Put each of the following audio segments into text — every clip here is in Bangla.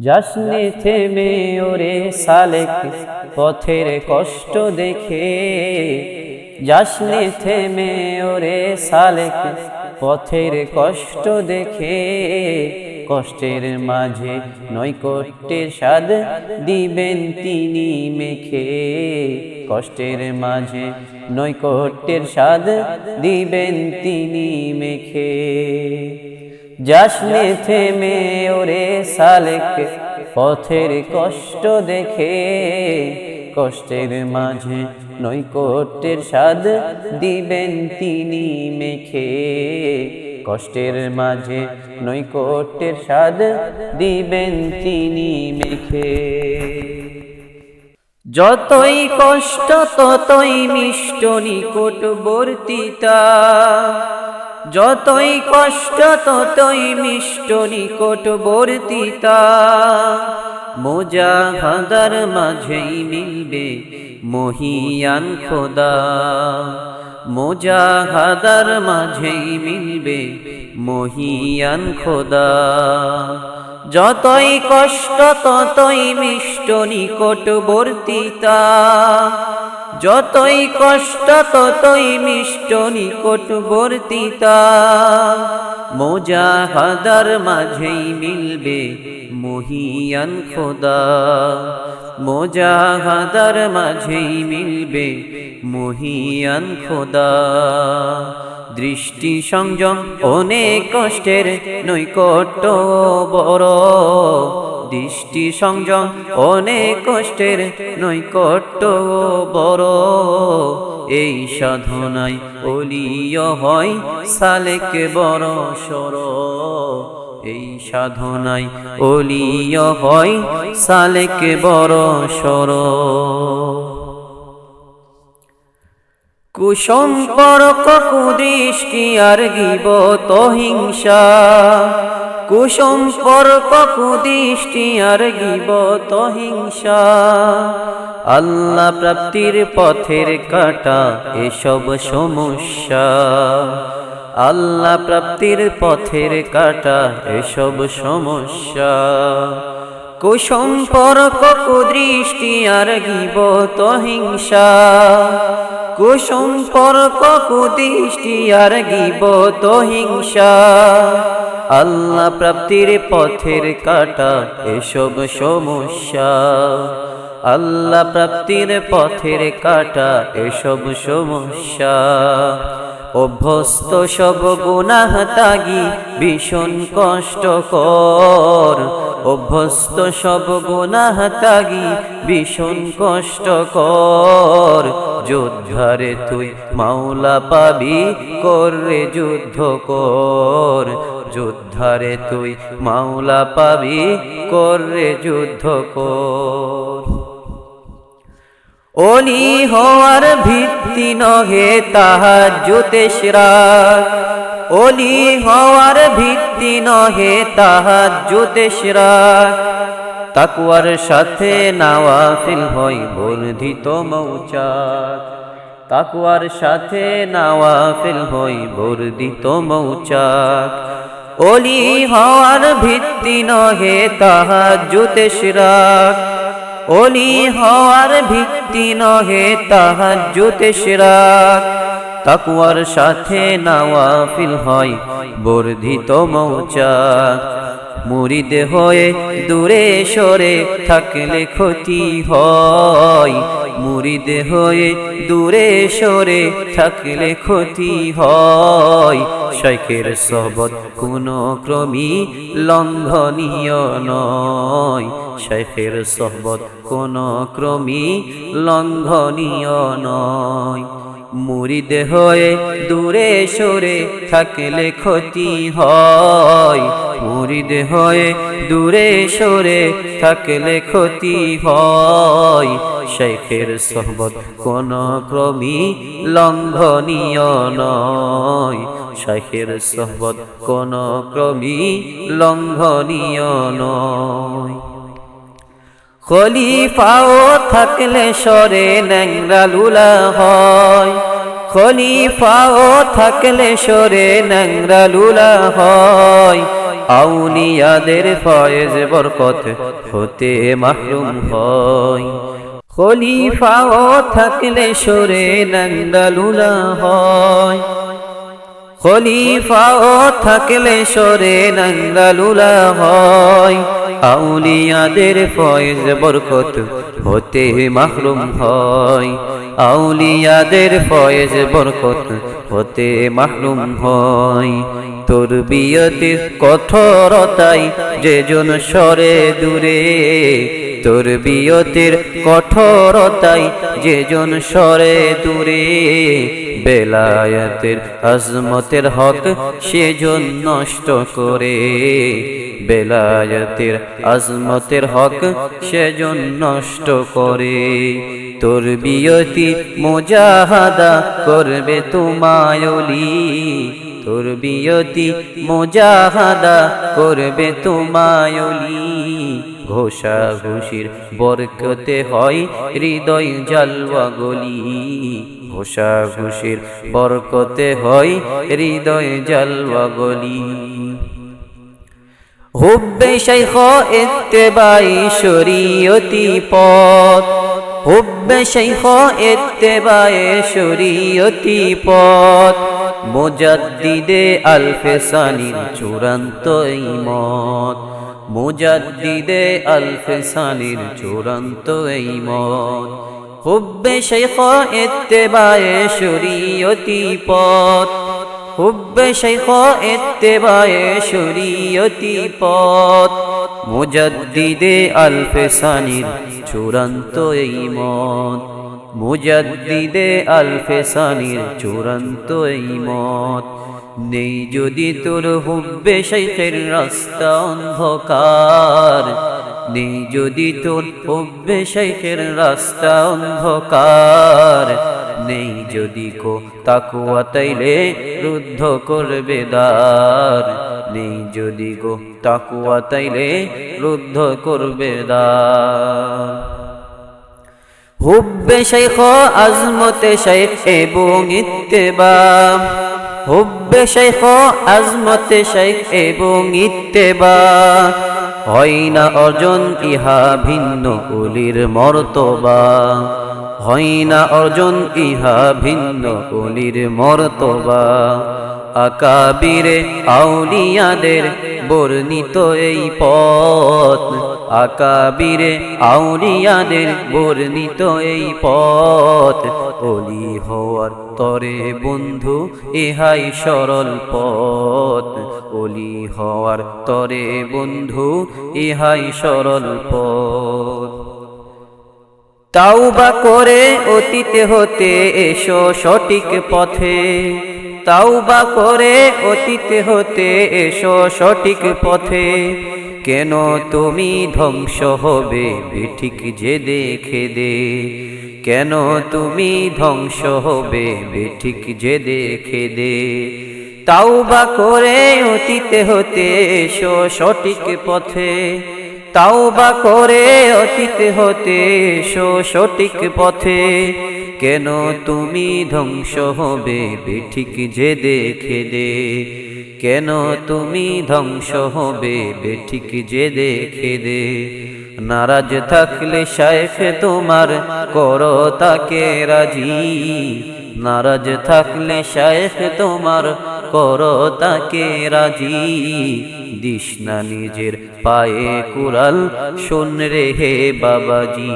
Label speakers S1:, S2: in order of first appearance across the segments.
S1: যাসনে থেমে ওরে সালেক, পথের কষ্ট দেখে। যাসনে থেমে ওরে সালেক, পথের কষ্ট দেখে। কষ্টের মাঝে নৈকট্যের স্বাদ দিবেন তিনি মেখে। কষ্টের মাঝে নৈকট্যের স্বাদ দিবেন তিনি মেখে। যাসনে থেমে ওরে সালেক পথের কষ্ট দেখে, কষ্টের মাঝে নৈকট্যের স্বাদ দিবেন তিনি মেখে। কষ্টের মাঝে নৈকট্যের স্বাদ দিবেন তিনি মেখে। যতই কষ্ট ততই মিষ্ট নিকটবর্তিতা। যতই কষ্ট, ততই মিষ্ট নিকটবর্তিতা। মোজা হাদার মাঝেই মিলবে মহিয়ান খোদা। মোজা হাদার মাঝেই মিলবে মহিয়ান খোদা। যতই কষ্ট, ততই মিষ্ট নিকটবর্তিতা। যতই কষ্ট ততই মিষ্ট নিকটবর্তিতা মোজা হাদার মাঝেই মিলবে মহিয়ান খোদা। মোজা হাদার মাঝেই মিলবে মহিয়ান খোদা। দৃষ্টি সংযম অনেক কষ্টের নৈকট্য বড়। দৃষ্টি সংযম, অনেক কষ্টের নৈকট্য বড়। এই সাধনায় অলিয় হয়, সালেক বড় সর। এই সাধনায় অলিয় হয়, সালেক বড় সর। কুসম্পর্ক কুদৃষ্টি আর গিবত হিংসা। কুসম্পর্ক কুদৃষ্টি আর গিবত হিংসা আল্লাহ প্রাপ্তির পথের কাটা এসব সমস্যা। আল্লাহ প্রাপ্তির পথের কাটা এসব সমস্যা। কুসম্পর্ক কুদৃষ্টি আর গিবত হিংসা কুসম্পর্ক, কুদৃষ্টি আর গিবত হিংসা। আল্লাহ প্রাপ্তির পথের কাটা এসব সমস্যা। আল্লাহ প্রাপ্তির পথের কাটা এসব সমস্যা। অভ্যস্ত সব গুনাহ তাগি ভীষণ কষ্টকর। অভ্যস্ত সব গুনাহ তাগি ভীষণ কষ্টকর। যোদ্ধারে তুই মাওলা পাবি কররে যুদ্ধ কর। যোদ্ধারে তুই মাওলা পাবি কররে যুদ্ধ কর। অলি হওয়ার ভিত্তি নহে তাহার জ্যোতিষরা অলি হওয়ার ভিত্তি নহে তাহার জ্যোতিষরা তাকুয়ার সাথে নাওয়াফিল হয় বর্ধিত মৌচাক। তাকুয়ার সাথে নাওয়াফিল হয় বর্ধিত মৌচাক। অলি হওয়ার ভিত্তি নহে তাহার জ্যোতিষরা অলি হওয়ার ভিত্তি নহে তাহার জ্যোতিষরা তাকুয়ার সাথে নাওয়াফিল হয়, বর্ধিত মৌচাক। মুরিদ হয়ে দূরে সরে থাকলে ক্ষতি হয়, মুরিদ হয়ে দূরে সরে থাকলে ক্ষতি হয়। শৈকের সবত কোনো ক্রমী লঙ্ঘনীয় নয় শেখের সহবত কোনো ক্রমী লঙ্ঘনীয় নয়। মুরিদ হয়ে দূরে সরে থাকলে ক্ষতি হয়। মুরিদ হয়ে দূরে সরে থাকলে ক্ষতি হয়। শেখের সহবত কোন ক্রমী লঙ্ঘনীয় নয়। শেখের সহবত কোন ক্রমী লঙ্ঘনীয় নয়। খলিফাও থাকলে সরে ন্যাংরা লুলা হয়। খলিফাও থাকলে সরে ন্যাংরা লুলা হয়। আউলিয়াদের ফয়েজ বরকত হতে মাহরুম হয়। খলিফাও থাকলে সরে লুলা হয়। খলিফাও থাকলে সরে নন্দালুলা হয়। আউলিয়াদের ফয়েজ বরকত হতে মাহরুম হয়। আউলিয়াদের ফয়েজ বরকত হতে মাহরুম হয়। তোর বিয়তির কঠোরতাই যেজন সরে দূরে। তোর বিয়তির কঠোরতাই যেজন সরে দূরে। বেলায়াতের আজমতের হক সেজন নষ্ট করে। বেলায়াতের আজমতের হক সেজন নষ্ট করে। তোর বিয়তি মোজাহাদা করবে তোমায়লি তোর বিয়তি মোজাহাদা করবে তোমায়লি ঘোষা ঘুষির বরকতে হয় হৃদয় জালওয়া গলি। ঘোষা ঘুষির বরকতে হয় হৃদয় জালওয়া গলি হুব্বে শাইখ ইত্তেবাই শরীয়তি পথ। হুব্বে শাইখ ইত্তেবাই শরীয়তি পথ। মুজাদ্দিদে আলফেসানির চূড়ান্ত ইমত মুজাদ্দিদে আলফেসানির চূড়ান্ত ইমত হুব্বে শাইখ ইত্তেবাই শরীয়তি পথ। হুব্বে শাইখ ইত্তেবায়ে শরীয়তি পথ। মুজাদ্দিদে আলফেসানির চূড়ান্ত এই মত। মুজাদ্দিদে আলফেসানির চূড়ান্ত এই মত। নেই যদি তোর হুব্বে শেখের রাস্তা অন্ধকার। নেই যদি তোর হুব্বে শাইখের রাস্তা অন্ধকার, নেই যদি কো তাকুয়া তাইলে রুদ্ধ করবে দ্বার, নেই যদি গো তাকুয়া তাইলে রুদ্ধ করবে দ্বার। হুব্বে শাইখ আজমতে শাইখ এবং ইত্তেবা, হুব্বে শাইখ আজমতে শাইখ এবং ইত্তেবা হয় না অর্জন, ইহা ভিন্ন কুলির মর্তবা। হয় না অর্জন, ইহা ভিন্ন কুলির মর্তবা। আকাবিরে আউলিয়াদের বর্ণিত এই পথ। আকাবিরে আউলিয়াদের বর্ণিত এই পথ। অলি হওয়ার তরে বন্ধু, ইহাই সরল পথ। অলি হওয়ার তরে বন্ধু, ইহাই সরল পথ। তাওবা করে অতীতে হতে এসো সঠিক পথে। তাওবা করে অতীতে হতে এসো সঠিক পথে। কেন তুমি ধ্বংস হবে? বেঠিক যে দেখে দে। কেন তুমি ধ্বংস হবে? বেঠিক যে দেখে দে। তাও বা করে অতীতে হতে সঠিক পথে। তাও বা করে অতীত হতে সঠিক পথে। কেন তুমি ধ্বংস হবে? বেঠিক যে দেখে দে। কেন তুমি ধ্বংস হবে? বেঠিক যে দেখে দে। নারাজ থাকলে শায়েখ তোমার করো তাকে রাজি। নারাজ থাকলে শায়েখ তোমার করো তাকে রাজি। দিস না নিজের পায়ে কুড়াল, শোন রে হে বাবাজি।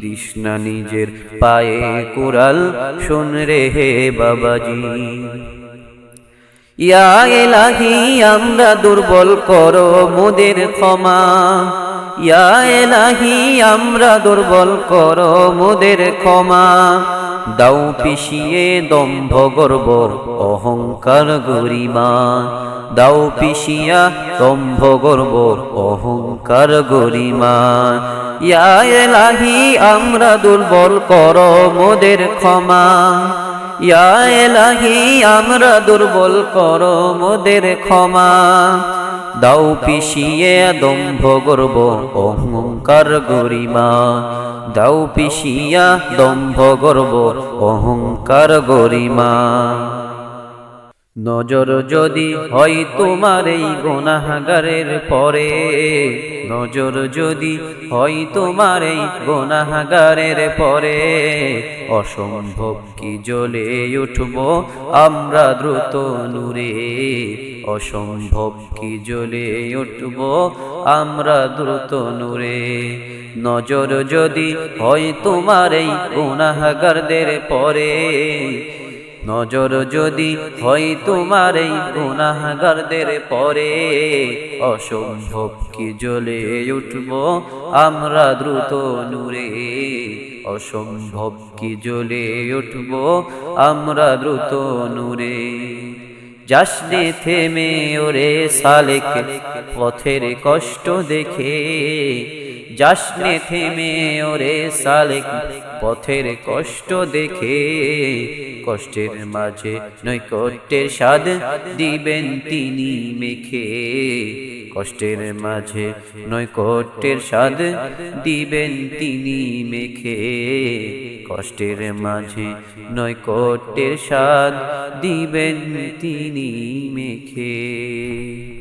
S1: দিস নিজের পায়ে কুড়াল, শোন রে হে বাবাজি। ইয়া এলাহি, আমরা দুর্বল করো মোদের ক্ষমা। ইয়া এলাহি, আমরা দুর্বল করো মোদের ক্ষমা। দাও পিছিয়ে দম্ভ গর্ব, অহংকার গরিমা। দাও পিছিয়া দম্ভ গর্ব, অহংকার গরিমা। ইয়া এলাহি, আমরা দুর্বল করো মোদের ক্ষমা। ইয়া এলাহি, আমরা দুর্বল কর মোদের ক্ষমা। দাও পিসিয়ে দম্ভ গর্ব অহংকার গরিমা। দাও পিসিয়া দম্ভ গর্ব অহংকার গরিমা। নজর যদি হয় তোমার এই গোনাহাগারের পরে, নজর যদি হয় তোমার এই গোনাহাগারের পরে, অসম্ভব কি জ্বলে উঠব আমরা দ্রুত নূরে, অসম্ভব কি জ্বলে উঠব আমরা দ্রুত নূরে, নজর যদি হয় তোমার এই গুনাহগারদের পরে নজর যদি হয় তোমার এই গুনাহগারদের পরে, অসম্ভব কি জ্বলে উঠব আমরা দ্রুত নূরে? অসম্ভব কি জ্বলে উঠব আমরা দ্রুত নূরে? যাসনে থেমে ওরে সালেক, পথের কষ্ট দেখে। যাসনে থেমে ওরে সালেক, পথের কষ্ট দেখে। কষ্টের মাঝে নৈকট্যের স্বাদ দিবেন তিনি মেখে। কষ্টের মাঝে নৈকট্যের স্বাদ দিবেন তিনি মেখে। কষ্টের মাঝে নৈকট্যের স্বাদ দিবেন তিনি মেখে।